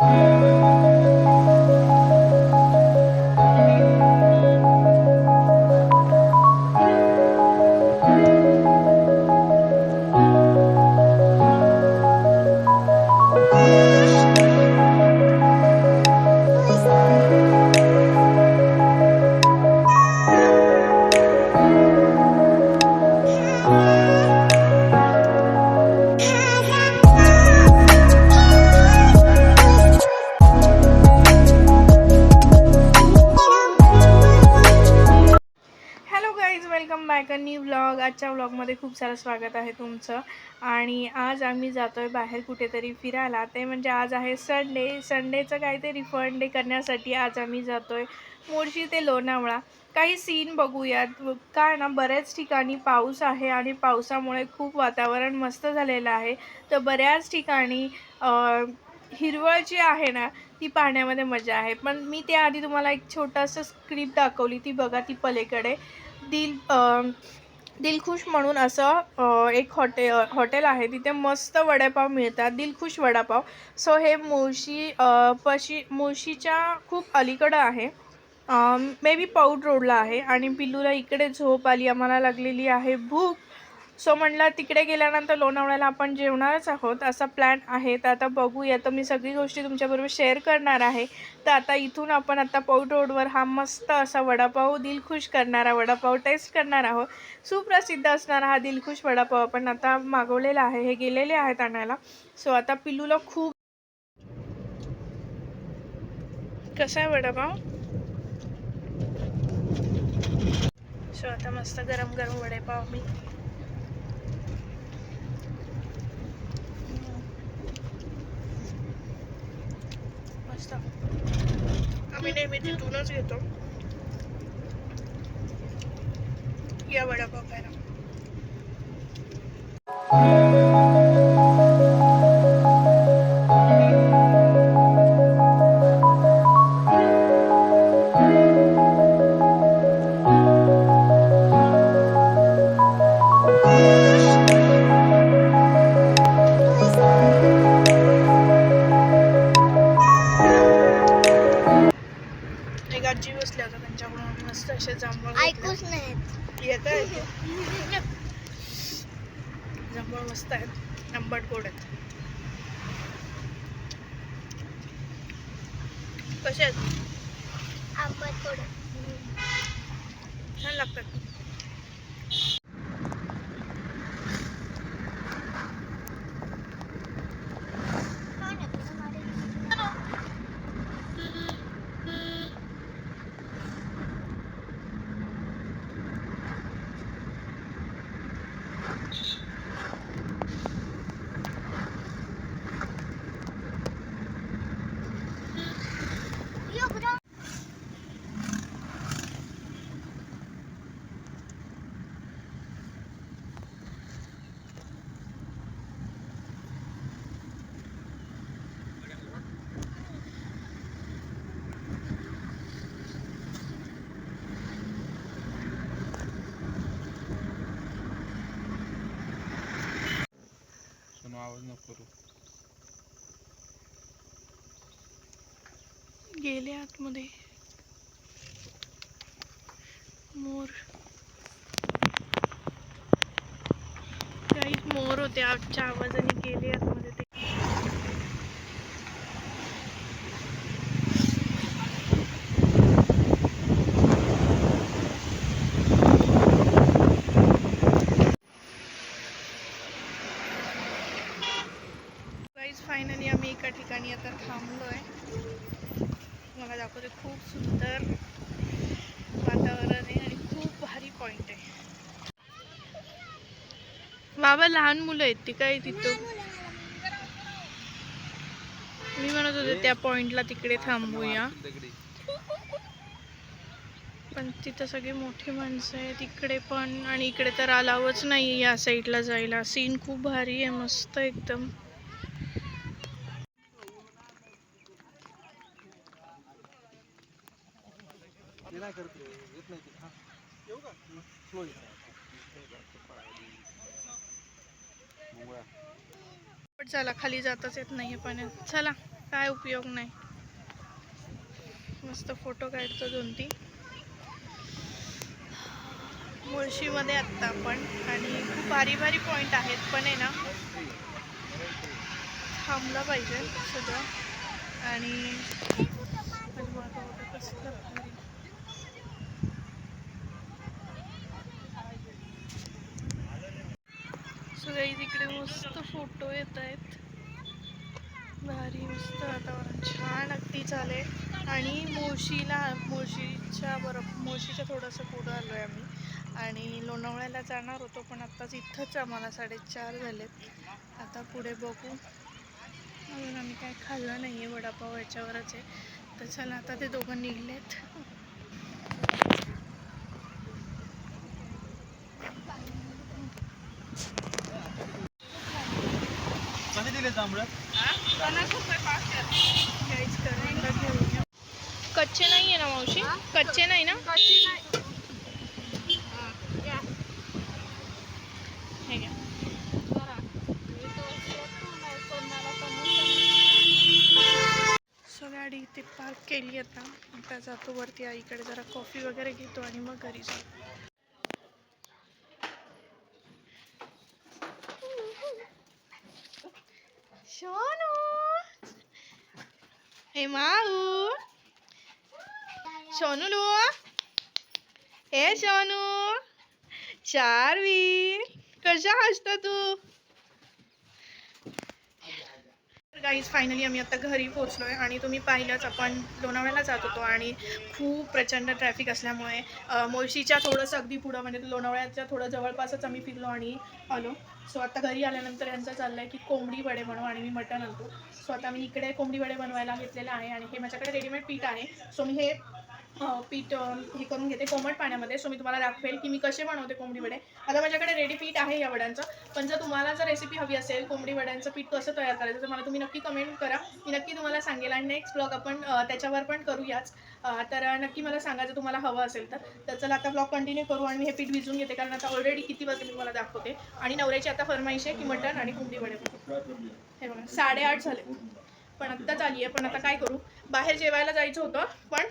Música new vlog आजच्या व्लॉगमध्ये खूप सारं स्वागत आहे तुमचं. आणि आज आम्ही जातोय बाहेर कुठेतरी फिरायला. ते म्हणजे आज आहे संडे संडेचं काहीतरी रिफंड डे करण्यासाठी आज आम्ही जातोय मोर्शी ते लोणावळा. काही सीन बघूयात. काय ना बऱ्याच ठिकाणी पाऊस आहे आणि पावसामुळे खूप वातावरण मस्त झालेलं आहे. तर बऱ्याच ठिकाणी हिरवळ जी आहे ना ती पाहण्यामध्ये मजा आहे. पण मी त्याआधी तुम्हाला एक छोटंसं स्क्रिप्ट दाखवली ती बघा ती पलीकडे. दिल दिलखुश म्हणून असं एक हॉटे हॉटेल आहे. तिथे मस्त वडापाव मिळतात. दिलखुश वडापाव. सो हे मुळशी पशी मुळशीच्या खूप अलीकडं आहे. मे बी पौड रोडला आहे. आणि पिल्लूला इकडे झोप आली. आम्हाला लागलेली आहे भूक. सो म्हणलं तिकडे गेल्यानंतर लोणावळ्याला आपण जेवणारच आहोत. असा प्लॅन आहे. तर आता बघूया. तर मी सगळी गोष्टी तुमच्याबरोबर शेअर करणार आहे. तर आता इथून आपण आता पौट रोडवर हा मस्त असा वडापाव दिलखुश करणारा वडापाव टेस्ट करणार आहोत. सुप्रसिद्ध असणारा हा दिलखुश वडापाव आपण आता मागवलेला आहे. हे गेलेले आहेत आणायला. सो आता पिल्लूला खूप कसा आहे वडापाव? सो आता मस्त गरम गरम वडेपाव मी नाश्ता आम्ही नेहमी तिथूनच घेतो. या वडापाव खायला आहेत कसे आहेत? छान लागतात सोनू आवाज नको करू गेले आतमध्ये. मोर. काही मोर होते आजच्या आवाजाने गेले आतमध्ये ते गाईज फायनली आम्ही एका ठिकाणी आता थांबलोय मला दाखवते खूप सुंदर वातावरण आहे आणि खूप भारी पॉइंट आहे बाबा लहान मुलं आहेत ती काय तिथं? मी म्हणत होते त्या पॉइंटला तिकडे थांबूया. पण तिथं सगळी मोठी माणसं आहेत इकडे पण आणि इकडे तर अलावच नाही या साईडला जायला. सीन खूप भारी आहे मस्त एकदम. पण चला खाली जाताच येत नाहीये पाण्यात. चला काय उपयोग नाही. मस्त फोटो काढतो दोन तीन मुळशीमध्ये आत्ता आपण आणि खूप भारी भारी पॉईंट आहेत पण आहे ना. थांबला पाहिजे सगळं. आणि कसलं भारी. तिकडे मस्त फोटो येत आहेत. भारी मस्त वातावरण. छान अगदी झाले आणि मोशीला मोशीच्या बरोबर मोशीच्या थोडंसं पुढं आलो आहे आम्ही. आणि लोणावळ्याला जाणार होतो पण आत्ताच इथंच आम्हाला साडेचार झालेत. आता पुढे बघू. अजून आम्ही काय खाल्लं नाही आहे वडापाव याच्यावरच आहे. तर चला आता ते दोघं निघलेत. दिले. कच्चे नाही आहे ना मावशी? कच्चे नाही ना? हे घ्या. सो गाडी इथे पार्क केली आता. आता जातो वरती. आईकडे जरा कॉफी वगैरे घेतो आणि मग घरी जाऊ. हे माऊ सोनू हे सोनू चारवी कशा हसता तू गाईज फायनली आम्ही आता घरी पोहोचलोय आहे आणि तुम्ही पाहिलंच आपण लोणावळ्याला जात होतो आणि खूप प्रचंड ट्रॅफिक असल्यामुळे अ, मुळशीच्या थोडंसं अगदी पुढं म्हणजे लोणावळ्याच्या थोडं जवळपासच आम्ही फिरलो आणि आलो. सो आता घरी आल्यानंतर यांचं चाललं आहे की कोंबडी वडे बनवा आणि मी मटण आणतो. सो आता मी इकडे कोंबडी वडे बनवायला घेतलेलं आहे आणि हे माझ्याकडे रेडीमेड पीठ आहे. सो मी हे पीठ हे करून घेते कोमट पाण्यामध्ये. सो मी तुम्हाला दाखवेल की मी कसे बनवते कोंबडी वडे आता माझ्याकडे रेडी पीठ आहे या वड्यांचं. पण जर तुम्हाला जर रेसिपी हवी असेल कोंबडी वड्यांचं पीठ कसं तयार करायचं तर मला तुम्ही नक्की कमेंट करा. मी नक्की तुम्हाला सांगेल. आणि नेक्स्ट ब्लॉग आपण त्याच्यावर पण करूयाच. तर नक्की मला सांगायचं तुम्हाला हवं असेल तर. तर चला आता ब्लॉग कंटिन्यू करू आणि मी हे पीठ भिजून घेते. कारण आता ऑलरेडी किती वाजले मी तुम्हाला दाखवते. आणि नवऱ्याची आता फरमाईश आहे की मटण आणि कोंबडी वडे हे बघा साडेआठ झाले. पण आत्ताच आली आहे. पण आता काय करू? बाहेर जेवायला जायचं होतं पण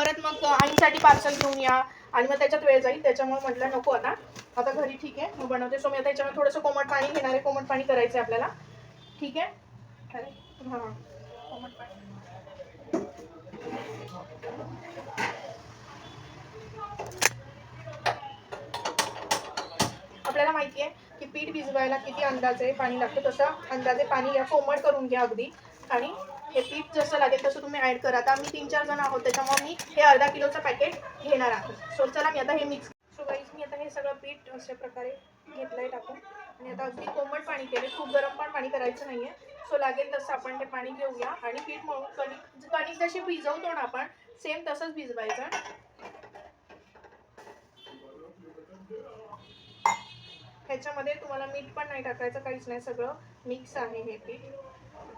परत मग आईसाठी पार्सल घेऊन या. आणि मग त्याच्यात वेळ जाईल. त्याच्यामुळे म्हटलं नको आता. आता घरी ठीक आहे. मग बनवते. सो मी आता याच्यामध्ये थोडंसं कोमट पाणी घेणार आहे. कोमट पाणी करायचं आहे आपल्याला. ठीक आहे? अरे हां. कोमट पाणी. आपल्याला माहिती आहे की पीठ भिजवायला किती अंदाजे पाणी लागतं. तसं अंदाजे पाणी या कोमट करून घ्या अगदी. आणि हे पीठ जसं लागेल तसं तुम्ही ॲड करा. आता आम्ही तीन चार जण आहोत त्याच्यामुळे मी हे अर्धा किलोचं पॅकेट घेणार आहे. सो चला मी आता हे मिक्स सो गाईज मी आता हे सगळं पीठ अशा प्रकारे घेतलं आहे टाकून. आणि आता अगदी कोमट पाणी केले खूप गरम पण पाणी करायचं नाही आहे सो लागेल तसं आपण ते पाणी घेऊया. आणि पीठ मळून कणिक कणिक जशी भिजवतो ना आपण सेम तसंच भिजवायचं. ह्याच्यामध्ये तुम्हाला मीठ पण नाही टाकायचं काहीच नाही. सगळं मिक्स आहे हे पीठ.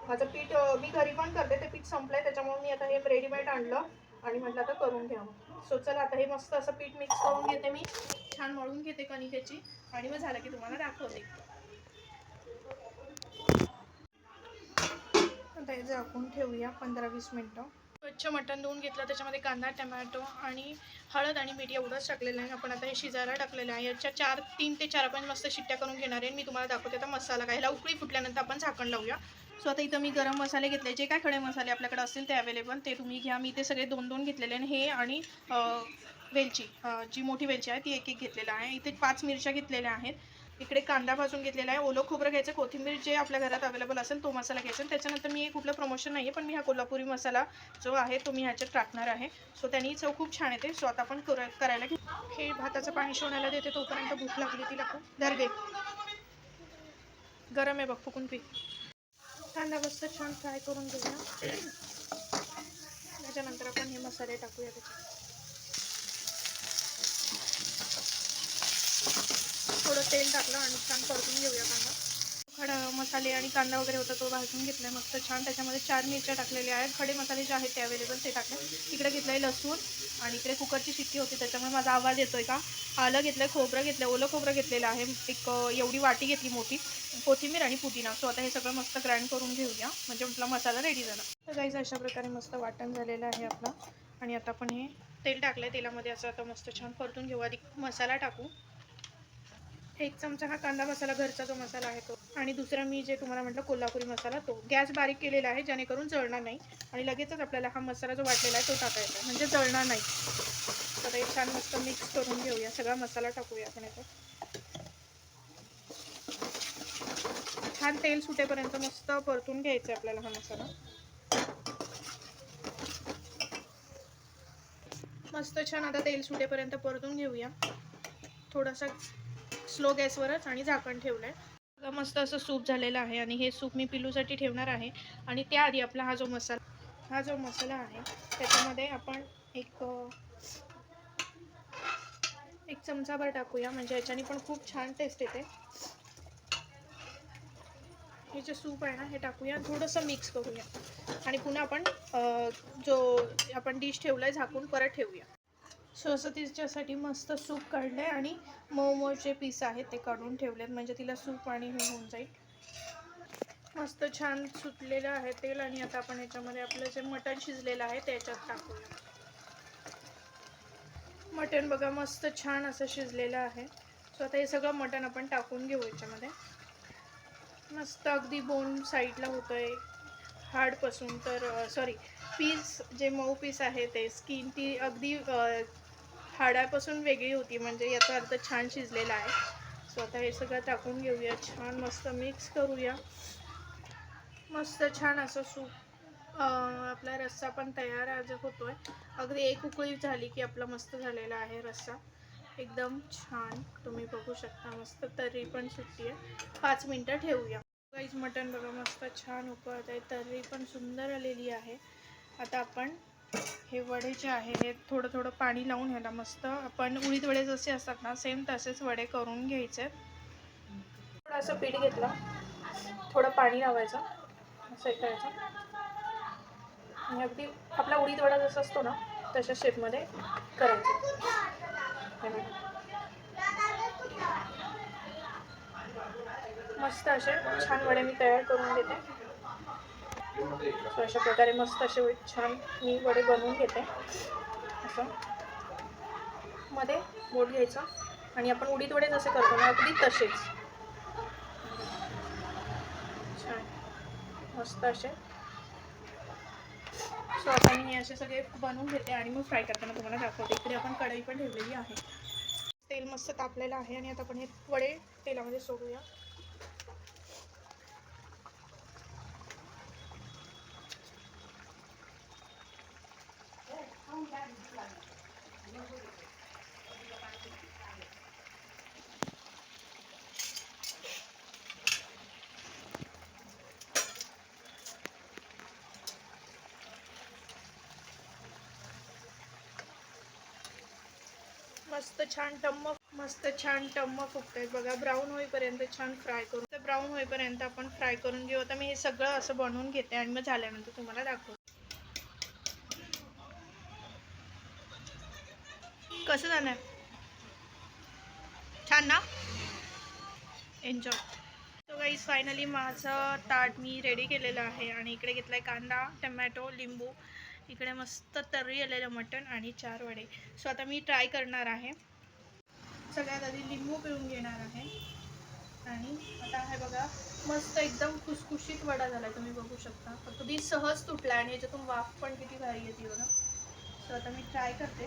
माझं पीठ मी घरी पण करते ते पीठ संपलंय त्याच्यामुळे मी आता हे रेडीमेड आणलं आणि म्हटलं आता करून घ्यावं. सो चला आता हे मस्त असं पीठ मिक्स करून घेते मी. छान मळून घेते कणिकेची आणि मग झालं की तुम्हाला दाखवते. आता हे झाकून ठेवूया पंधरा वीस मिनटं. स्वच्छ मटण धुवून घेतलं त्याच्यामध्ये कांदा टमॅटो आणि हळद आणि मीठ एवढंच टाकलेलं आहे. आपण आता हे शिजायला टाकलेलं आहे. याच्या चार तीन ते चार आपण मस्त शिट्ट्या करून घेणार आहे. मी तुम्हाला दाखवते आता मसाला काय. ह्याला उकळी फुटल्यानंतर आपण झाकण लावूया. सो आता इथं मी गरम मसाले घेतले. जे काय खडे मसाले आपल्याकडे असतील ते अवेलेबल ते तुम्ही घ्या. मी ते सगळे दोन दोन घेतलेले आणि हे आणि वेलची जी मोठी वेलची आहे ती एक एक घेतलेलं आहे. इथे पाच मिरच्या घेतलेल्या आहेत. इकडे कांदा भाजून घेतलेला आहे. ओलं खोबरं घ्यायचं कोथिंबीर जे आपल्या घरात अवेलेबल असेल तो मसाला घ्यायचा. आणि त्याच्यानंतर मी कुठलं प्रमोशन नाही आहे पण मी हा कोल्हापुरी मसाला जो आहे तो मी ह्याच्यात टाकणार आहे. सो त्यांनी चव खूप छान येते. सो आता आपण कर करायला की हे भाताचं पाणी शिवण्याला देते तोपर्यंत भूक लागली तिला खूप. धर दे गरम आहे बघ फुकून पी. कांदा मस्त छान फ्राय करून घेऊया. त्याच्यानंतर आपण हे मसाले टाकूया त्याच्यात. थोडं तेल टाकलं आणि छान परतून घेऊया कांदा. खडा मसाले आणि कांदा वगैरे होता तो भाजून घेतला आहे मस्त छान. त्याच्यामध्ये चार मिरच्या टाकलेल्या आहेत. खडे मसाले जे आहेत ते अवेलेबल ते टाकले. इकडे घेतलं आहे लसूण आणि इकडे कुकरची शिट्टी होती. त्याच्यामुळे माझा आवाज येतोय का? आलं घेतलं आहे खोबरं घेतलं ओलं खोबरं घेतलेलं आहे. एक एवढी वाटी घेतली मोठी. कोथिंबीर आणि पुदिना. सो आता हे सगळं मस्त ग्राइंड करून घेऊया. म्हणजे आपला मसाला रेडी झाला. तर गाईज अशा प्रकारे मस्त वाटण झालेलं आहे आपला. आणि आता आपण हे तेल टाकलं आहे तेलामध्ये. असं आता मस्त छान परतून घेऊ. आधी मसाला टाकू. एक चमचा हा कांदा मसाला घरचा जो मसाला आहे तो. आणि दुसरा मी जे तुम्हाला म्हटलं कोल्हापुरी मसाला तो. गॅस बारीक केलेला आहे जेणेकरून जळणार नाही. आणि लगेचच आपल्याला हा मसाला जो वाटलेला आहे तो टाकायचा आहे. म्हणजे जळणार नाही. तर हे छान मस्त मिक्स करून घेऊया. सगळा मसाला टाकूया आपण याचा छान तेल सुटेपर्यंत मस्त परतून घ्यायचं आहे आपल्याला हा मसाला. मस्त छान आता तेल सुटेपर्यंत परतून घेऊया. थोडासा स्लो गॅसवरच आणि झाकण ठेवलं आहे मस्त असं सूप झालेलं आहे आणि हे सूप मी पिलूसाठी ठेवणार आहे. आणि त्याआधी आपला हा जो मसाला हा जो मसाला आहे त्याच्यामध्ये आपण एक एक चमचाभर टाकूया. म्हणजे याच्याने पण खूप छान टेस्ट येते. हे जे सूप आहे ना हे टाकूया. थोडंसं मिक्स करूया. आणि पुन्हा आपण जो आपण डिश ठेवला आहे झाकून परत ठेवूया. सो असं तिच्यासाठी मस्त सूप काढलं आहे आणि मऊ पीस आहेत ते काढून ठेवलेत म्हणजे तिला सूप आणि हे होऊन जाईल. मस्त छान सुटलेलं आहे तेल आणि आता आपण याच्यामध्ये आपलं जे मटण शिजलेलं आहे ते याच्यात टाकूया. मटण बघा मस्त छान असं शिजलेलं आहे. सो आता हे सगळं मटण आपण टाकून घेऊ याच्यामध्ये. मस्त अगदी बोन साईडला होतं आहे हाडपासून तर सॉरी पीस जे मऊ पीस आहे ते स्किन ती अगदी हाडापासून वेगळी होती म्हणजे याचा अर्थ छान शिजलेला आहे. सो आता हे सगळं टाकून घेऊया छान मस्त मिक्स करूया. मस्त छान असं सूप आपला रस्सा पण तयार आज होतो आहे अगदी एक उकळी झाली की आपला मस्त झालेला आहे रस्सा. एकदम छान तुम्ही बघू शकता मस्त तर्री पण सुट्टी आहे. पाच मिनटं ठेवूया. गाईज मटण बघा मस्त छान उकळत आहे. तर्री पण सुंदर आलेली आहे. आता आपण हे वडे जे आहे हे थोडं थोडं पाणी लावून ह्याला मस्त. आपण उडीद वडे जसे असतात ना सेम तसेच वडे करून घ्यायचे. थोडं असं पीठ घेतलं. थोडं पाणी लावायचं. असं करायचं. आणि अगदी आपला उडीद वडा जसा असतो ना तशा शेपमध्ये करायचं. मस्त असे छान वडे मी तयार करून देते. सो अशा प्रकारे मस्त असे छान मी वडे बनवून घेते. असं. मध्ये बोट घ्यायचं आणि आपण उडीद वडे जसे करतो ना अगदी तसेच. छान. मस्त असे. सो आता मी असे सगळे बनवून घेते आणि मग फ्राय करताना तुम्हाला दाखवते. इकडे आपण कढई पण ठेवलेली आहे. तेल मस्त तापलेलं आहे आणि आता आपण हे वडे तेलामध्ये सोडूया. मस्त छान टम्म मस्त छान टम्म फुगतायत बघा ब्राऊन होईपर्यंत छान फ्राय करून तर ब्राऊन होईपर्यंत आपण फ्राय करून घेऊ. आता मी हे सगळं असं बनवून घेते आणि मग झाल्यानंतर तुम्हाला दाखवते. कसं जाणार छान ना? एन्जॉय तो गाईज फायनली माझं ताट मी रेडी केलेलं आहे आणि इकडे घेतला आहे कांदा टमॅटो लिंबू. इकडे मस्त तर्री आलेलं मटण आणि चार वडे. सो आता मी ट्राय करणार आहे. सगळ्यात आधी लिंबू पिळून घेणार आहे. आणि आता आहे बघा मस्त एकदम खुसखुशीत वडा झाला तुम्ही बघू शकता. अगदी सहज तुटला आणि याच्यातून वाफ पण किती भारी येते बघा. सो आता मी ट्राय करते.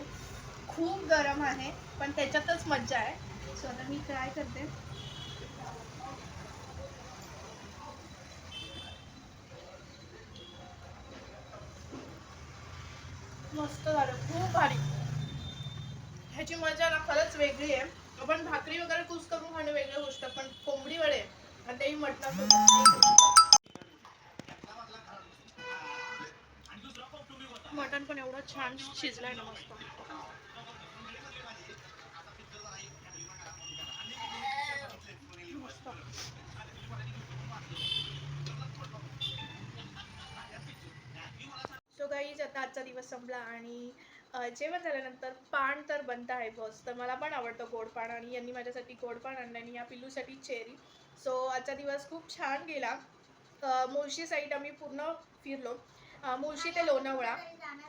खूप गरम आहे पण त्याच्यातच मज्जा आहे. सो आता मी ट्राय करते. मस्त झालं खूप भारी. ह्याची मजा ना खरंच वेगळी आहे. आपण भाकरी वगैरे कुस करून खाणं वेगळं गोष्ट पण कोंबडी वडे आणि तेही म्हटलं मटण पण एवढं छान शिजलाय ना मस्त. आता आजचा दिवस संपला आणि जेवण झाल्यानंतर पान तर बनत आहे बॉस तर मला पण आवडतं गोड पान आणि यांनी माझ्यासाठी गोड पान आणलं आणि या पिल्लूसाठी चेरी. सो आजचा दिवस खूप छान गेला. मुळशी साईड आम्ही पूर्ण फिरलो. मुळशी ते लोणावळा.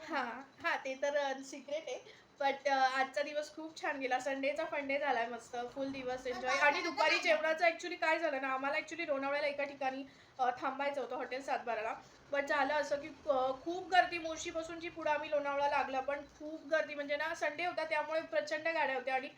हां हां ते तर सिक्रेट आहे. बट आजचा दिवस खूप छान गेला. संडेचा फंडे झाला आहे मस्त. फुल दिवस एन्जॉय आणि दुपारी जेवणाचं ॲक्च्युली काय झालं ना आम्हाला ॲक्च्युली लोणावळ्याला एका ठिकाणी थांबायचं होतं हॉटेल सातबाराला. बट झालं असं की खूप गर्दी. मुळशीपासून जी पुढं आम्ही लोणावळा लागला. पण खूप गर्दी. म्हणजे ना संडे होता त्यामुळे प्रचंड गाड्या होत्या. आणि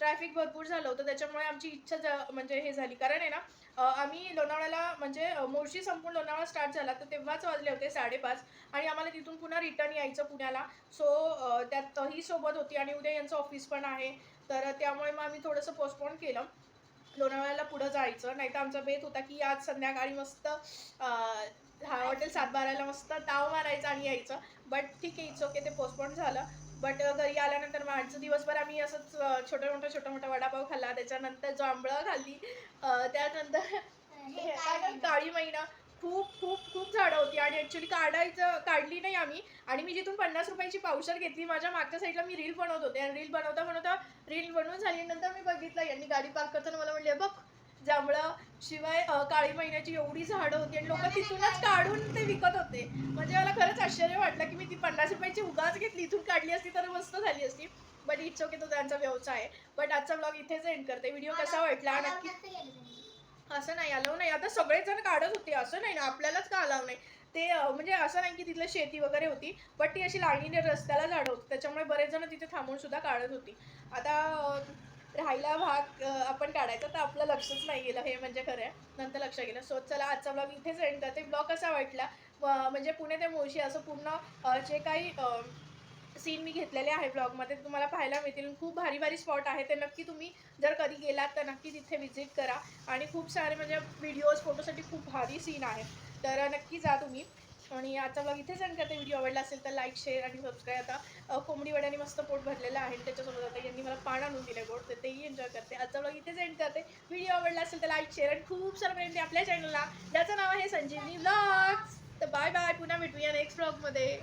ट्रॅफिक भरपूर झालं होतं त्याच्यामुळे आमची इच्छा जा- म्हणजे हे झाली. कारण आहे ना आम्ही लोणावळ्याला म्हणजे मोर्शी संपूर्ण लोणावळा स्टार्ट झाला तर तेव्हाच वाजले होते साडेपाच. आणि आम्हाला तिथून पुन्हा रिटर्न यायचं पुण्याला. सो त्यात ही सोबत होती आणि उद्या यांचं ऑफिस पण आहे. तर त्यामुळे मग आम्ही थोडंसं पोस्टपोन केलं. लोणावळ्याला पुढं जायचं. नाही तर आमचा बेत होता की आज संध्याकाळी मस्त हा हॉटेल सातबाराला मस्त ताव मारायचा आणि यायचं. बट ठीक आहे इट्स ओके ते पोस्टपोन झालं. बट घरी आल्यानंतर मग आजचं दिवसभर आम्ही असंच छोटं मोठं छोटं मोठं वडापाव खाल्ला. त्याच्यानंतर जांभळं खाल्ली त्यानंतर काळी महिना खूप खूप खूप झाडं होती. आणि ॲक्च्युली काढायचं काढली नाही आम्ही. आणि मी जिथून पन्नास रुपयाची पावशर घेतली माझ्या मागच्या साईडला मी रील बनवत होते. आणि रील बनवता बनवता रील बनवून झाली. नंतर मी बघितलं यांनी गाडी पार्क करताना मला म्हणले बघ जांभळं शिवाय काळी महिन्याची एवढी झाडं होती आणि लोक तिथूनच काढून ते विकत होते. म्हणजे मला खरंच आश्चर्य वाटलं की मी ती पन्नास रुपयाची उगाच घेतली इथून काढली असती तर मस्त झाली असती. बट इट्स ओके तो त्यांचा व्यवसाय आहे. बट आजचा ब्लॉग इथेच एंड करते. व्हिडिओ कसा वाटला नक्की असं नाही अलाव नाही. आता सगळेच जण काढत होते. असं नाही ना आपल्यालाच का अलाव नाही? ते म्हणजे असं नाही की तिथलं शेती वगैरे होती बट ती अशी लाईनीने रस्त्याला झाडं होती. त्याच्यामुळे बरेच जण तिथे थांबून सुद्धा काढत होती. आता राहिला भाग आपण काढायचा तर आपलं लक्षच नाही गेलं. हे म्हणजे खरं आहे. नंतर लक्ष गेलं. सो चला आजचा ब्लॉग इथेच एंड करते. ब्लॉग कसा वाटला? म्हणजे पुणे ते मुळशी असं पूर्ण जे काही सीन मी घेतलेले आहे ब्लॉगमध्ये तुम्हाला पाहायला मिळतील. खूप भारी भारी स्पॉट आहे. ते नक्की तुम्ही जर कधी गेलात तर नक्की तिथे व्हिजिट करा. आणि खूप सारे म्हणजे व्हिडिओज फोटोसाठी खूप भारी सीन आहे. तर नक्की जा तुम्ही. आणि आजचा ब्लॉग इथेच एंड करते व्हिडिओ आवडला असेल तर लाईक शेअर आणि सबस्क्राईब आता कोंबडी वड्याने मस्त पोट भरलेलं आहे आणि त्याच्यासोबत आता यांनी मला पान आणून दिले गोड तर तेही एन्जॉय करते. आजचा ब्लॉग इथेच एंड करते व्हिडिओ आवडला असेल तर लाईक शेअर आणि खूप सारं प्रेम आपल्या चॅनलला ज्याचं नाव आहे संजीवनी ब्लॉग्स तर बाय बाय पुन्हा भेटूया नेक्स्ट ब्लॉगमध्ये